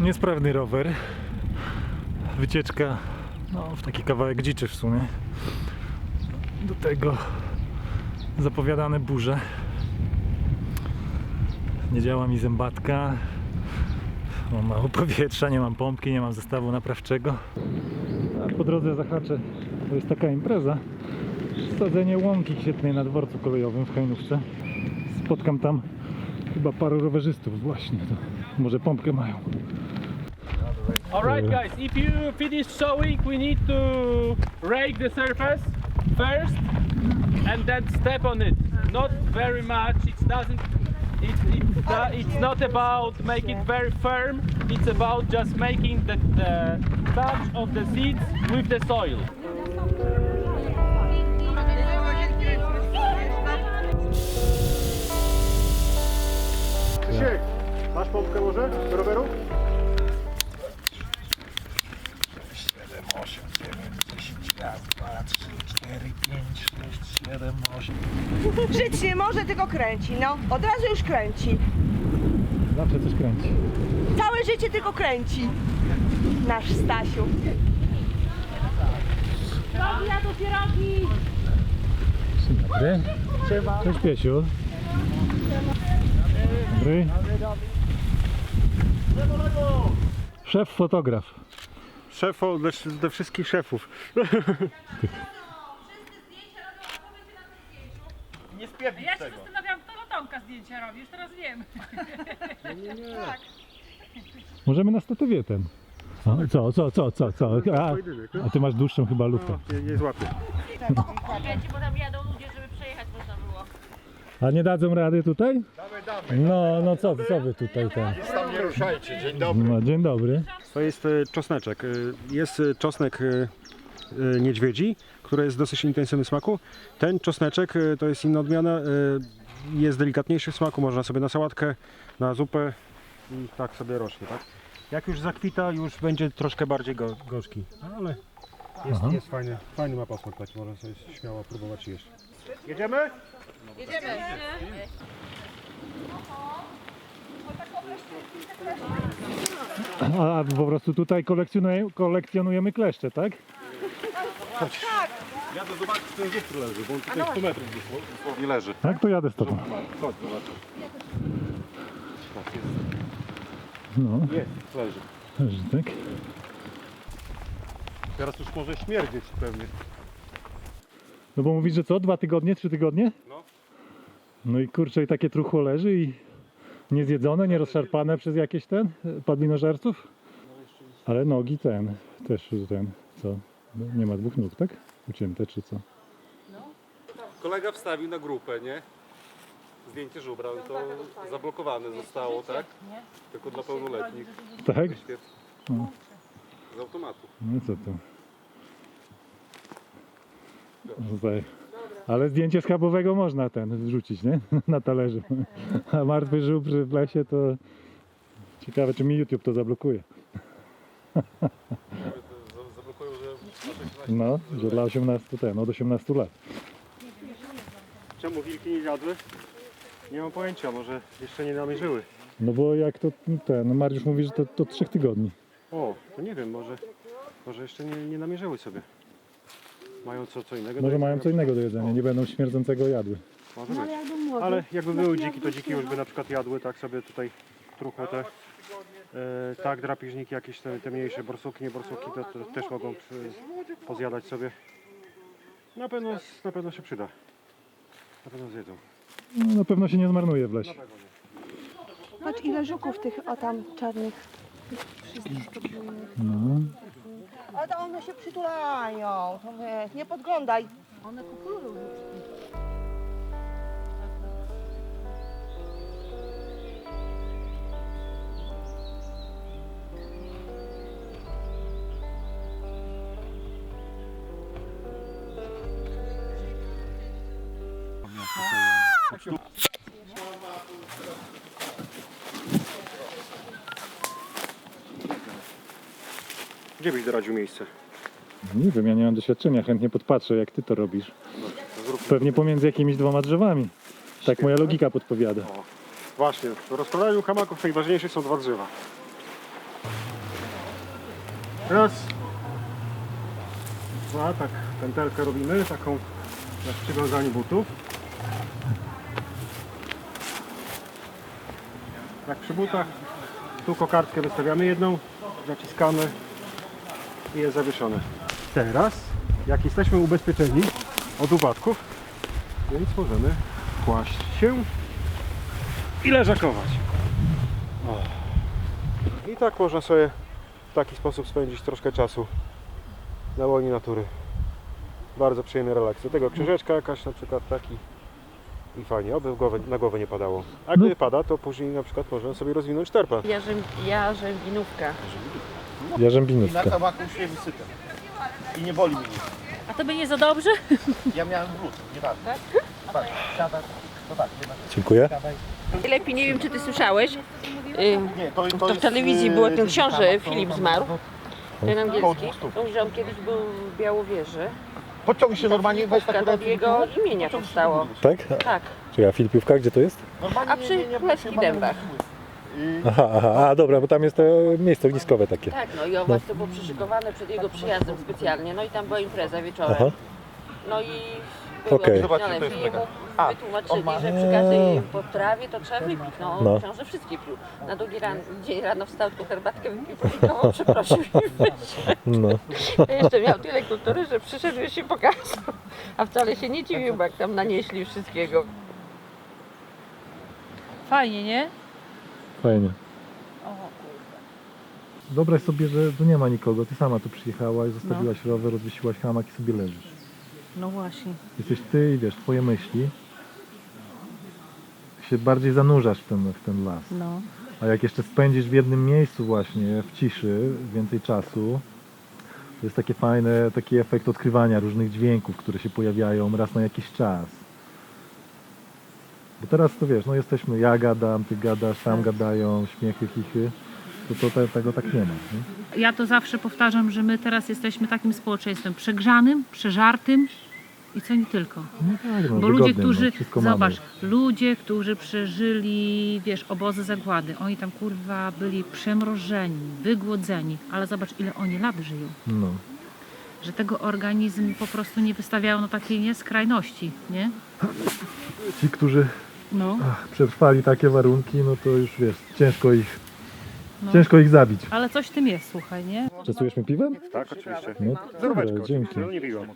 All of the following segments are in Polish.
Niesprawny rower. Wycieczka no, w taki kawałek dziczy w sumie. Do tego zapowiadane burze. Nie działa mi zębatka. Mam mało powietrza, nie mam pompki, nie mam zestawu naprawczego. A po drodze zahaczę. To jest taka impreza. Sadzenie łąki świetnej na dworcu kolejowym w Hajnówce. Spotkam tam chyba paru rowerzystów właśnie. To może pompkę mają. Alright guys, if you finish sewing, we need to rake the surface first and then step on it. Not very much, it doesn't, it, it, do- it's not about make it very firm, it's about just making the, the touch of the seeds with the soil. Krzysiek, masz pompkę może do roweru? 2, 3, 4, 5, 6, 7, 8. Żyć nie może, tylko kręci, no. Od razu już kręci. Zawsze coś kręci. Całe życie tylko kręci. Nasz Stasiu. Dzień dobry. Cześć Piesiu. Dobry. Szef fotograf. Szef do, do wszystkich szefów. Ja się zastanawiam, kto Lotonka zdjęcia robi, już teraz wiem. Możemy na statywie ten. O, co, co, co, co, co? A, a ty masz dłuższą chyba lufę. Nie, nie złapię. Wiecie, bo tam jadą ludzie, żeby przejechać można było. A nie dadzą rady tutaj? No, no co, co wy tutaj ten? Tam nie ruszajcie, dzień dobry. No, dzień dobry. To jest e, czosneczek. E, Jest e, czosnek e, e, niedźwiedzi, który jest dosyć intensywny w smaku. Ten czosneczek e, to jest inna odmiana. e, Jest delikatniejszy w smaku, można sobie na sałatkę, na zupę i tak sobie rośnie, tak? Jak już zakwita, już będzie troszkę bardziej go, gorzki, No, ale jest, jest fajny, fajny ma posmak taki, można sobie śmiało próbować i jeść. Jedziemy? A po prostu tutaj kolekcjonujemy, kolekcjonujemy kleszcze, tak? Jadę zobaczyć, ten zupr leży, bo on tutaj 100 metrów dosłownie leży. Tak, to jadę z tobą. Chodź, zobacz. No, Jest, leży. że tak. Teraz już może śmierdzieć pewnie. No bo mówisz, że co? Dwa tygodnie, trzy tygodnie? No. I kurczę, i takie truchło leży i niezjedzone, nierozszarpane przez jakieś ten, padlinożerców? Ale nogi ten, też ten, co? Nie ma dwóch nóg, tak? Ucięte czy co? Kolega wstawił na grupę, nie? Zdjęcie żubra, no to zablokowane zostało, tak? Tylko dla pełnoletnich. Tak? Z automatu. No co to? Tutaj. Ale zdjęcie schabowego można ten wrzucić, nie? Na talerzu. A martwy żubr w lesie to... Ciekawe, czy mi YouTube to zablokuje. Zablokują, że No, że dla 18 ten, od 18 lat. Czemu wilki nie jadły? Nie mam pojęcia, może jeszcze nie namierzyły. No bo jak to ten, no Mariusz mówi, że to, to 3 tygodni. O, to nie wiem, może, może jeszcze nie, nie namierzyły sobie. Mają co, co innego? do Może mają co innego do jedzenia, nie będą śmierdzącego jadły. Może być. Ale jakby były dziki, to dziki już by na przykład jadły, tak sobie tutaj truchło te, e, tak, drapieżniki jakieś te, te mniejsze, borsuki, nie borsuki, to, to też mogą przy, pozjadać sobie. Na pewno, na pewno się przyda. Na pewno zjedzą. No, na pewno się nie zmarnuje w lesie. Patrz ile żuków tych, o tam czarnych. No. Ale to one się przytulają. To wiesz, nie podglądaj. Gdzie byś doradził miejsce? Nie wiem, ja nie mam doświadczenia, chętnie podpatrzę jak ty to robisz. Pewnie pomiędzy jakimiś dwoma drzewami. Tak moja logika podpowiada. Właśnie, w rozkładaniu hamaków najważniejsze są dwa drzewa. Raz. Dwa, tak pętelkę robimy, taką w przywiązaniu butów. Jak przy butach, tu kokardkę wystawiamy jedną, zaciskamy i jest zawieszone. Teraz, jak jesteśmy ubezpieczeni od upadków, więc możemy kłaść się i leżakować. O. I tak można sobie w taki sposób spędzić troszkę czasu na łonie natury. Bardzo przyjemny relaks. Do tego książeczka jakaś na przykład taki i fajnie, oby w głowę, na głowę nie padało. A gdy pada, to później na przykład można sobie rozwinąć terpę. Jarzęb, jarzębinówka. Jarzębinówka. Na kamaku się wysypię. I nie boli mnie. A to by nie za dobrze? Ja miałem brud, nieważne. Tak, siadaj. To tak, nie ma. Dziękuję. Lepiej nie wiem, czy ty słyszałeś. Y, Nie, to, to, To w jest, telewizji yy, było ten książę, to Filip zmarł. Ten Koło angielski. dwóch stóp. Mówi, że on kiedyś był w Białowieży. Podciągnij się normalnie, weź tak Do jego imienia powstało. Tak? Tak. Czekaj, a Filipiówka gdzie to jest? Normalnie A przy Królewskich Dębach. Aha, aha, a dobra, bo tam jest to miejsce ogniskowe takie. Tak, no i owoc to było przyszykowane przed jego przyjazdem specjalnie. No i tam była impreza wieczorem. Aha. No i Okej. Zobaczcie, to okay. jest i mega. mu A, wytłumaczyli, on ma- że przy każdej potrawie to trzeba wypić. No, No. no. książę wszystkie pił. Na drugi ran, dzień rano wstał, tylko herbatkę wypił, podziękował, przeprosił i wyszedł. No. Jeszcze miał tyle kultury, że przyszedł i się pokazał. A wcale się nie dziwił, bo jak tam nanieśli wszystkiego. Fajnie, nie? Fajnie. Wyobraź sobie, że tu nie ma nikogo. Ty sama tu przyjechałaś, zostawiłaś rower, rozwiesiłaś hamak i sobie leżysz. No właśnie. Jesteś ty i wiesz, twoje myśli. Się bardziej zanurzasz w ten, w ten las. No. A jak jeszcze spędzisz w jednym miejscu właśnie, w ciszy, więcej czasu, to jest takie fajne, taki efekt odkrywania różnych dźwięków, które się pojawiają raz na jakiś czas. Bo teraz to wiesz, no jesteśmy, ja gadam, ty gadasz, tam gadają, śmiechy, chichy, to, to te, tego tak nie ma. Nie? Ja to zawsze powtarzam, że my teraz jesteśmy takim społeczeństwem przegrzanym, przeżartym i co nie tylko. No tak, no, Bo ludzie, wygodnie, którzy, no, zobacz, mamy. ludzie, którzy przeżyli, wiesz, obozy zagłady, oni tam kurwa byli przemrożeni, wygłodzeni, ale zobacz ile oni lat żyją. No. Że tego organizm po prostu nie wystawiają na takiej nie, skrajności, nie? Ci, którzy No. przetrwali takie warunki, no to już wiesz, ciężko ich, No. ciężko ich zabić. Ale coś w tym jest, słuchaj, nie? Częstujesz mnie piwem? Tak, oczywiście. No dobra, dzięki. No nie piłem.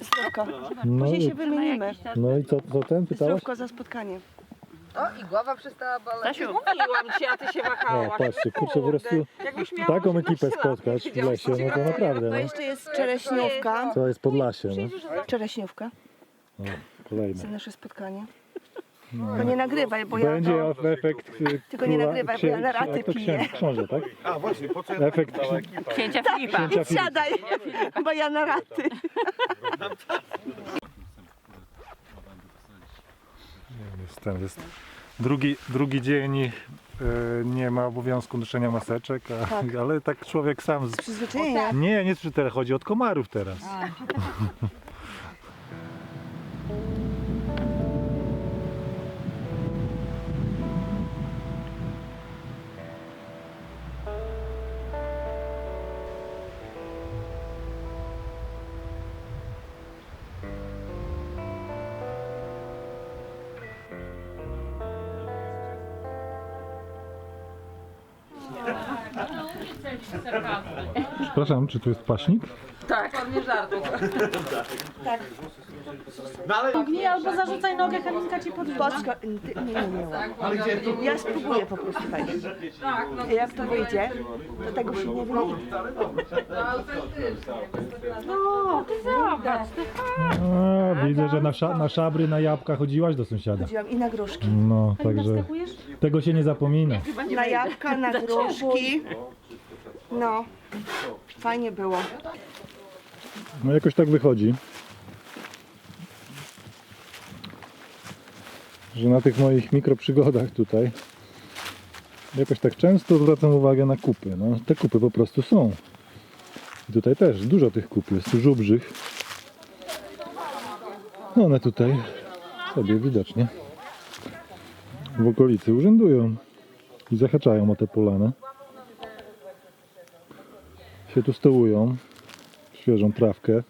Zdrówko. No, Później się wymienimy. no i co, co ten pytałaś? Zdrówko za spotkanie. O, i głowa przestała boleć. Stasiu, mówiłam ci, a ty się No, wahałaś. patrzcie, kurczę, po prostu Jakbyś miała taką ekipę spotkać w lesie, no to naprawdę, no. jeszcze jest czereśniówka. To jest Podlasie, no. Czereśniówka Kolejne. za nasze spotkanie. To nie nagrywaj, bo ja Będzie to... efekt y, Tylko nie nagrywaj, bo ja na raty piję. księ- Książę, tak? A właśnie, po co ja Efekt ksi- Księcia Filipa. księcia Filipa. siadaj, bo ja na raty. Jest ten, jest drugi, drugi dzień y, nie ma obowiązku noszenia maseczek, a, ale tak człowiek sam... Z... Przyzwyczajenia. Nie, nie czy teraz chodzi od komarów teraz. Przepraszam, czy tu jest paśnik? Tak, nie żartów. Nie, albo zarzucaj nogę, Halinka ci podwójna. Poczko... Ty, nie, nie, nie. Ja spróbuję po prostu tak. Jak to wyjdzie, to tego się nie wyjdzie. No, ty zobacz. A, widzę, że na, sza, na szabry, na jabłka chodziłaś do sąsiada. Chodziłam i na gruszki. No, także tego się nie zapomina. Na jabłka, na gruszki. No, fajnie było. No jakoś tak wychodzi, że na tych moich mikroprzygodach tutaj jakoś tak często zwracam uwagę na kupy. No, te kupy po prostu są. I tutaj też dużo tych kup jest, żubrzych. One tutaj sobie widocznie w okolicy urzędują i zahaczają o tę polanę. Się tu stołują, świeżą trawkę.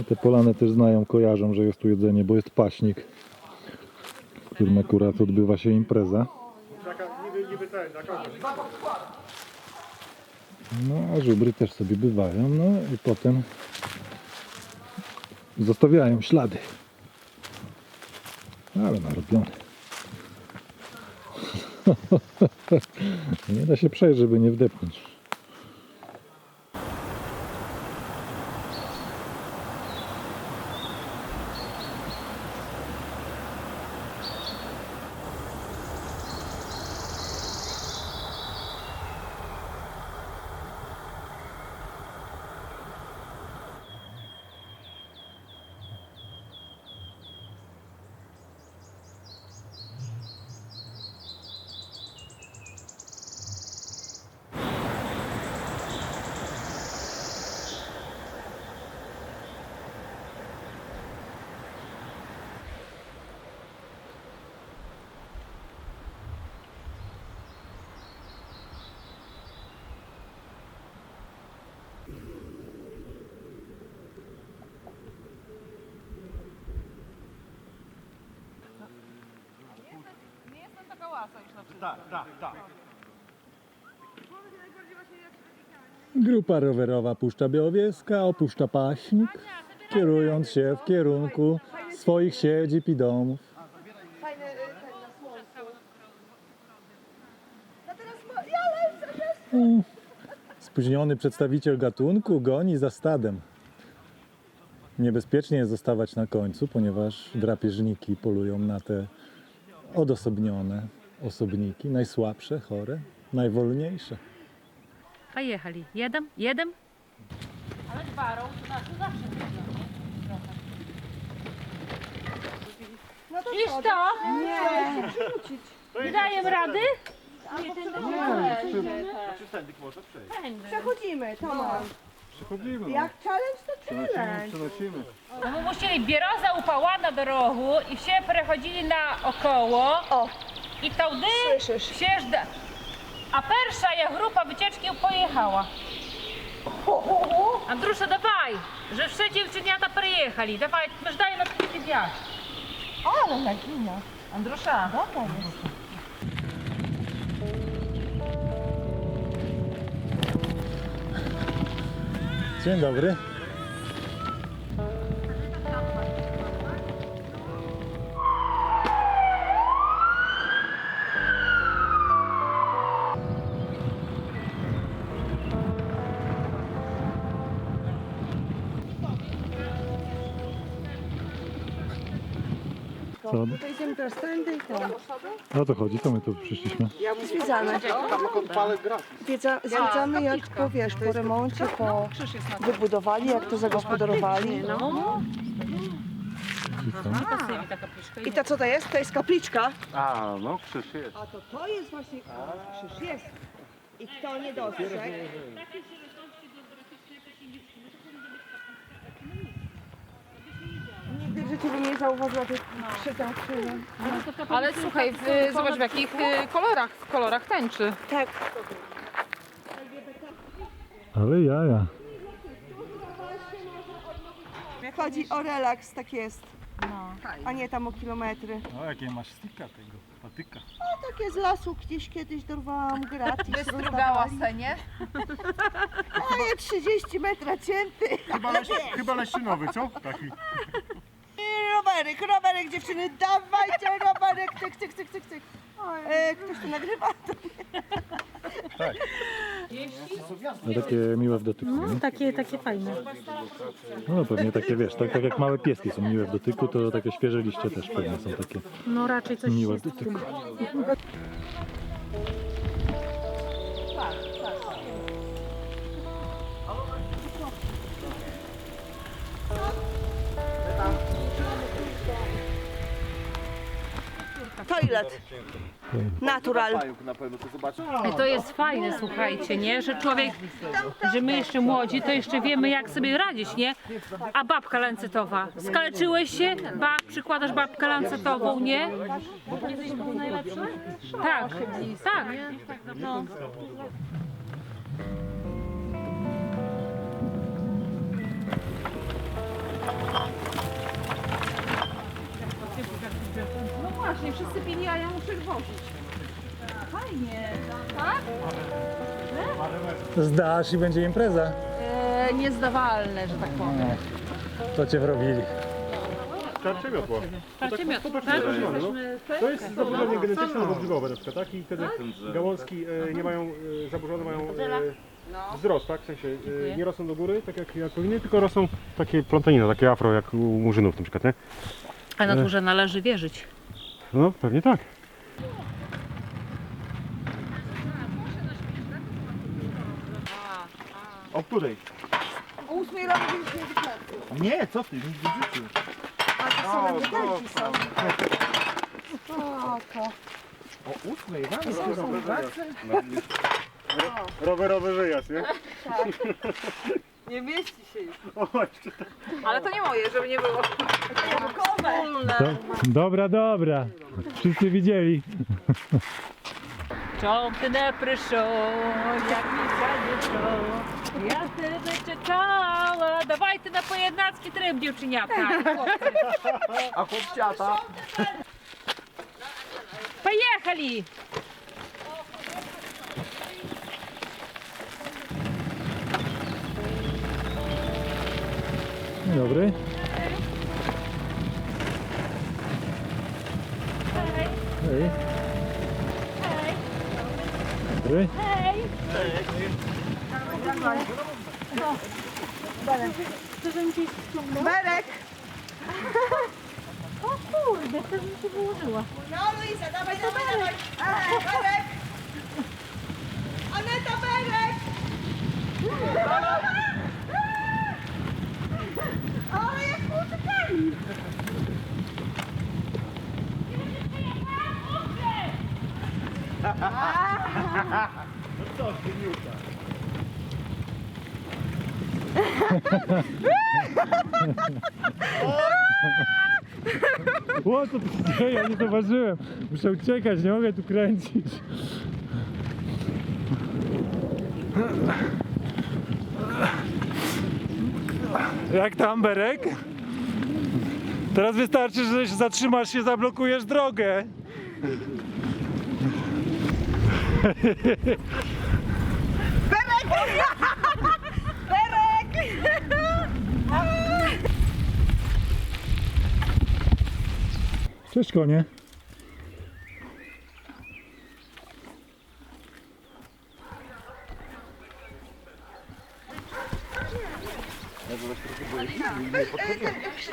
A te polany też znają, kojarzą, że jest tu jedzenie, bo jest paśnik, w którym akurat odbywa się impreza. No, a żubry też sobie bywają, no i potem zostawiają ślady. Ale narobione. nie da się przejść, żeby nie wdepnąć. Tak, tak, tak. Grupa rowerowa Puszcza Białowieska opuszcza paśnik, kierując się w kierunku swoich siedzib i domów. Y, ten na słońcu. No teraz mo- ja lecę. Spóźniony przedstawiciel gatunku goni za stadem. Niebezpiecznie jest zostawać na końcu, ponieważ drapieżniki polują na te odosobnione osobniki, najsłabsze, chore, najwolniejsze. Pojechali. Jeden? Jeden? No to Widzisz co? to? Nie. Nie daję rady? Czy tędy można przejść? Przechodzimy, to mam. Przechodzimy. Jak challenge to challenge. Przenosimy. No bo musieli bieroza upałana do rogu i się przechodzili na około O, i słyszysz. wsiężda. A pierwsza jak grupa wycieczki pojechała. Andrusza, dawaj, że wszyscy dziewczyniata przyjechali. Dawaj, my żdaję na taki wiatr. Ale nagina. Andrusza. Dobra jest. Dzień dobry. Teraz tędy i tam. O to chodzi, to my tu przyszliśmy. Zwiedzamy. Wiedza, zwiedzamy jak po, wiesz, po remoncie, po wybudowali, jak to zagospodarowali. I to co to jest? To jest kapliczka. A, no krzyż jest. A to to jest właśnie krzyż jest. I kto nie dostrzegł? Nigdy w życiu bym nie zauważyła tych krzyża krzyża. Ale słuchaj, w, zobacz w jakich y, kolorach, w kolorach tęczy. Tak. Ale jaja. Chodzi o relaks, tak jest. A nie tam o kilometry. O, jakie masz stika tego, patyka. Takie z lasu gdzieś kiedyś dorwałam gratis. Wystrugała rozdawali. se, nie? A ja 30 metra cięty. Chyba, leś, chyba leszczynowy, co? Taki. Rowerek, rowerek dziewczyny, dawajcie rowerek, cyk, cyk, cyk, cyk, cyk. E, ktoś tu nagrywa? No, takie miłe w dotyku. nie? Takie, takie fajne. No pewnie takie wiesz, tak, tak jak małe pieski są miłe w dotyku, to takie świeże liście też pewnie są takie No raczej coś miłe w jest w dotyku. tym. Toilet. Natural. To jest fajne, słuchajcie, nie? Że człowiek, że my jeszcze młodzi, to jeszcze wiemy jak sobie radzić, nie? A babka lancetowa. Skaleczyłeś się, ba, przykładasz babkę lancetową, nie? Tak, tak. No. Właśnie, wszyscy pili, a ja muszę wozić. Fajnie, tak? Zdasz i będzie impreza. E, niezdawalne, że tak powiem. To cię wrobili. Starcie miotło. Starcie miotło, tak? Jesteśmy To jest zaburzenie genetyczne możliwe na przykład, tak? I wtedy gałązki e, nie mają e, zaburzone, mają e, wzrost, tak? W sensie e, nie rosną do góry, tak jak, jak powinny, tylko rosną takie plątaniny, takie afro, jak u murzynów na przykład, nie? A naturze należy wierzyć. No, pewnie tak. O której? O ósmej rano byliśmy w. Nie, co ty, nigdy w życiu. A to same butelki są. O, to. O ósmej rano? Rowerowy wyjazd, nie? Nie mieści się już. O, właśnie. Ale to nie moje, żeby nie było. Wspólne. Dobra, dobra. Wszyscy widzieli. Чом ти не прийшов, як місяць пішов, я тебе чекала. Давайте на поєднацький трим, дівченятка. хлопці. A chłopciata? Поїхали! Dzień dobry. Hej. Dobry. Berek! O kurde, to mi się wyłożyła. No Luisa, dawaj, dawaj, dawaj! E, Berek! Aneta Berek! Ale jak uciekali! O, co tu się dzieje? Ja nie zauważyłem. Muszę uciekać, nie mogę tu kręcić. Jak tam, Berek? Teraz wystarczy, że się zatrzymasz się, zablokujesz drogę. Cześć konie.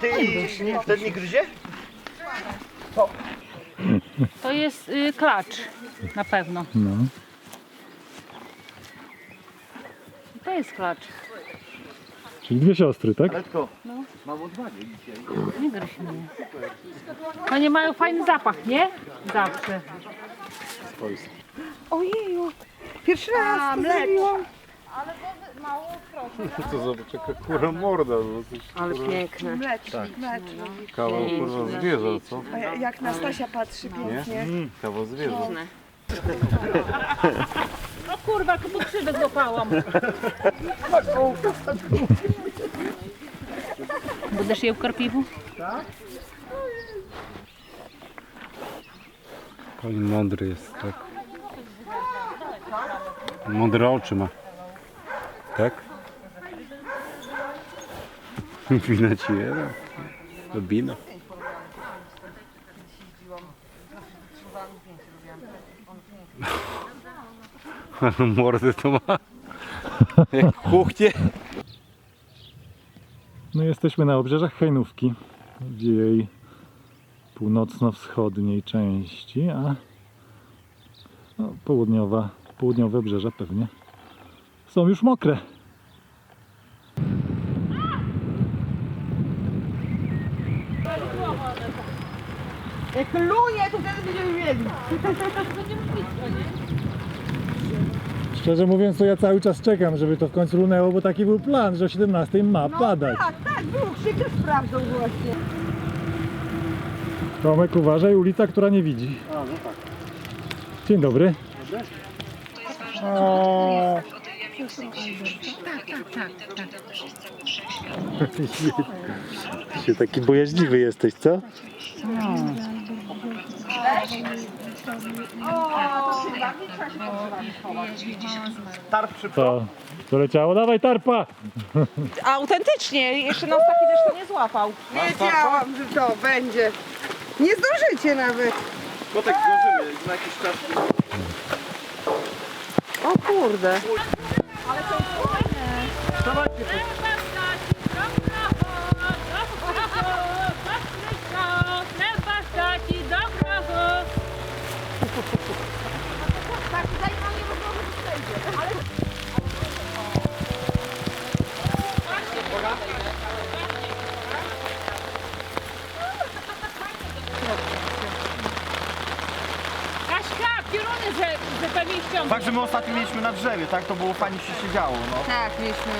Ty, ten nie gryzie? To jest y, klacz, na pewno. No. To jest klacz. Czyli dwie siostry, tak? Ale tylko, mam odwagę dzisiaj. Nie gryź mnie. Oni mają fajny zapach, nie? Zawsze. Ojeju! Pierwszy raz to zrobiłam. To zobacz jaka kura morda, no coś Ale piękne. Mlecznik, mlecznik. kawał kurwa zwierza, co? A ja- jak Nastasia patrzy pięknie. Kawał zwierza. No kurwa, tylko pod krzywę złapałam. Będziesz je w karpiwu? Koń mądry jest, tak? Mądre oczy ma. Tak? Wina ci jeden. Wino. mordy to ma. Jak kuchnie. No jesteśmy na obrzeżach Hajnówki, w jej północno-wschodniej części, a no, południowa, południowe brzeża pewnie są już mokre. Jak luje, to wtedy będziemy mieli. Szczerze mówiąc, to ja cały czas czekam, żeby to w końcu lunęło, bo taki był plan, że o 17 ma padać. Tak, tak, był krzyk sprawdzą właśnie. Tomek, uważaj, ulica, która nie widzi. Dzień dobry. O. Się taki bojaźliwy jesteś, co? To, to leciało, dawaj tarpa! Autentycznie, jeszcze nas taki deszcz nie złapał. Wiedziałam, że to będzie. Nie zdążycie nawet. Kotek zdążymy za jakiś czas. O kurde. Kaśka, pioruny, że, że pewnie ściągną. Tak, że my ostatnio mieliśmy na drzewie, tak? To było fajnie się siedziało, no. Tak, mieliśmy.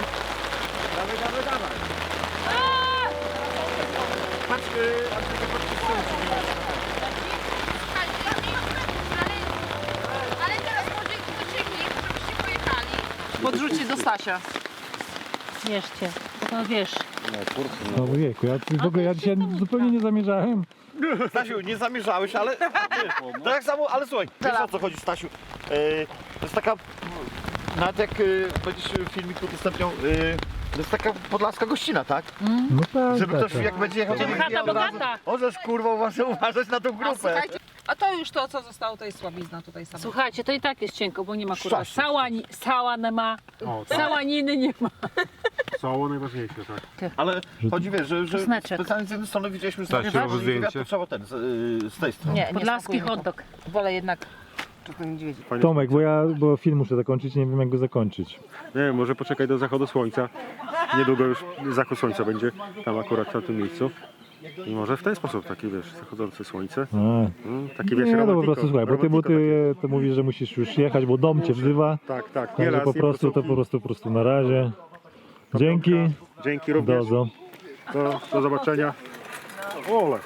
Patrz, yy, Andrzej, patrz, z tyłu ci nie ma. Ale teraz może ucieknij, żebyście pojechali. Podrzućcie do Stasia. Bierzcie, no wiesz. No wieku, ja w ogóle ja dzisiaj zupełnie nie zamierzałem. Stasiu, nie zamierzałeś, ale. Tak samo, ale słuchaj, wiesz o co chodzi Stasiu? Yy, to jest taka, nawet jak yy, będziesz filmik udostępniał, yy, to jest taka podlaska gościna, tak? No tak, Żeby tak, ktoś tak. jak będzie jechał do Chata bogata. Możesz kurwa uważać, uważać na tą grupę. słuchajcie, a to już to, co zostało, to jest słabizna tutaj sama. Słuchajcie, to i tak jest cienko, bo nie ma kurwa Szczaście. sała, ni- sała nie ma, O, tak. sałaniny nie ma. Cało najważniejsze, tak. Ale chodzi wiesz, że, że specjalnie z jednej strony widzieliśmy, że zdjęcie. to trzeba ten, z, yy, z tej strony. Nie, nie Podlaski smakuje mi hot to. dog. Wolę jednak czosnek niedźwiedzi. Tomek, bo ja bo film muszę zakończyć, nie wiem jak go zakończyć. Nie wiem, może poczekaj do zachodu słońca. Niedługo już zachód słońca będzie tam akurat na tym miejscu. I może w ten sposób, taki wiesz, zachodzące słońce. A, Mm, taki wiesz, nie, no po prostu słuchaj, bo ty, bo ty to mówisz, że musisz już jechać, bo dom cię wzywa. Tak, tak, nie Także raz, po nie prostu to po prostu, po prostu na razie. Dzięki, Dzięki również. dozo. Do, do zobaczenia. Ole.